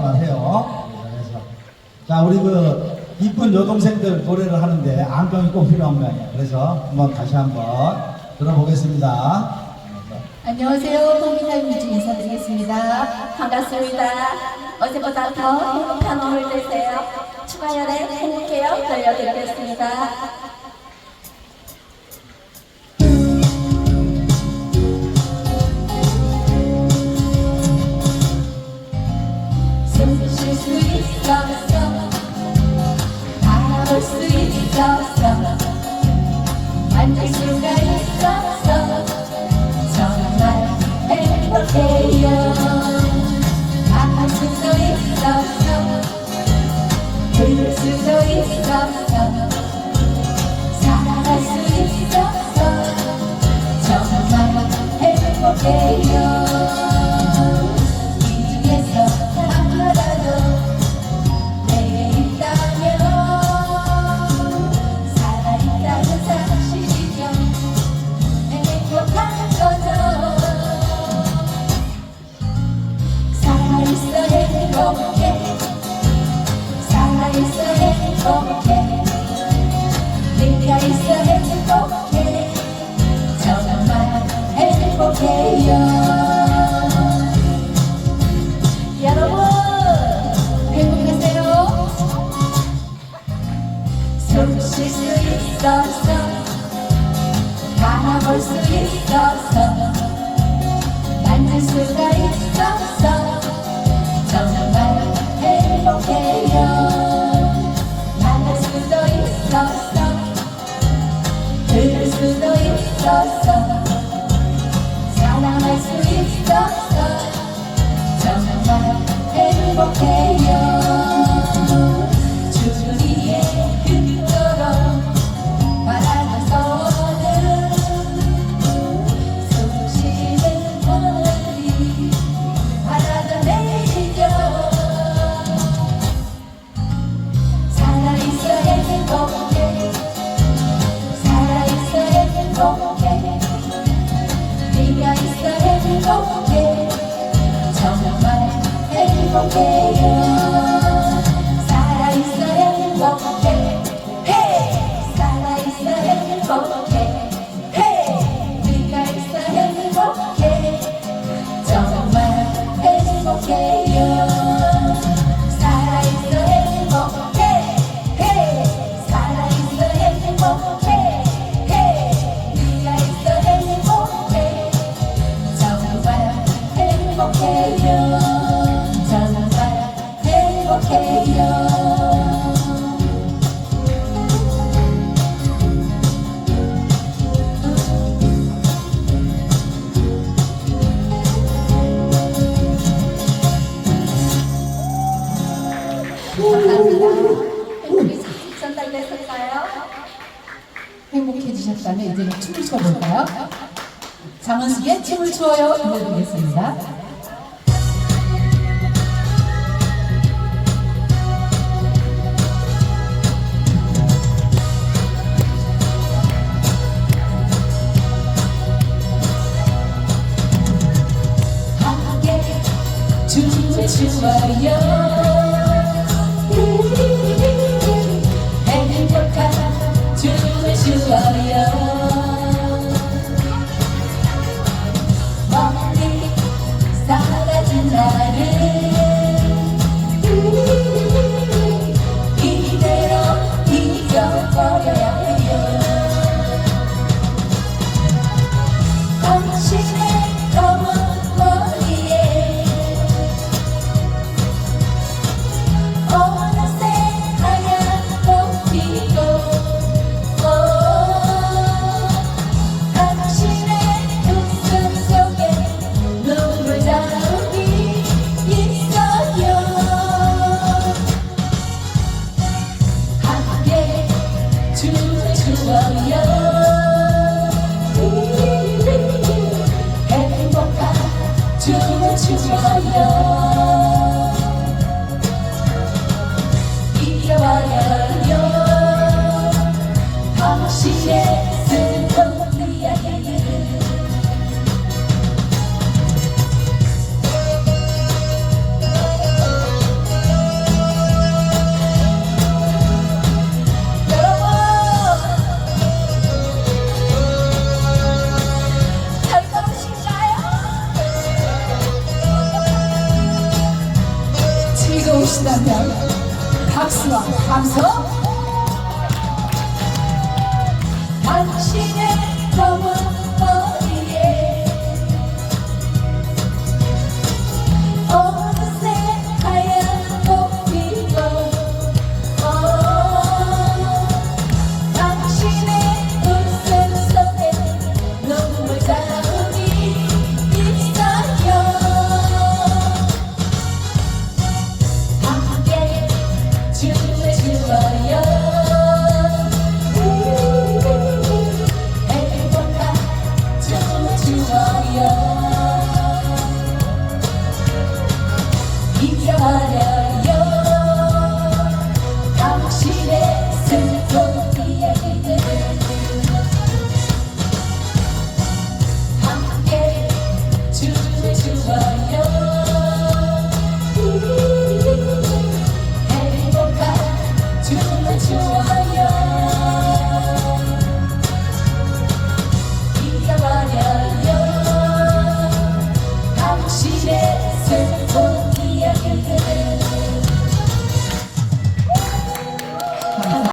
마세요. 그래서 자 우리 그 이쁜 여동생들 노래를 하는데 안경이 꼭 필요한 모양이에요. 그래서 한번 다시 한번 들어보겠습니다. 안녕하세요. 동민상 유진 인사드리겠습니다. 반갑습니다. 어제보다 더 행복한 오늘 되세요. 추가열에 행복해요. 들려드리겠습니다. radio. Stop, stop. Can I voice the kiss? Stop, stop. away. 행복해지셨다면 이제는 춤을 춰볼까요? 장원숙의 춤을 추어요 불러드리겠습니다. yeah 지나치지하여 이겨와야 하며 당신의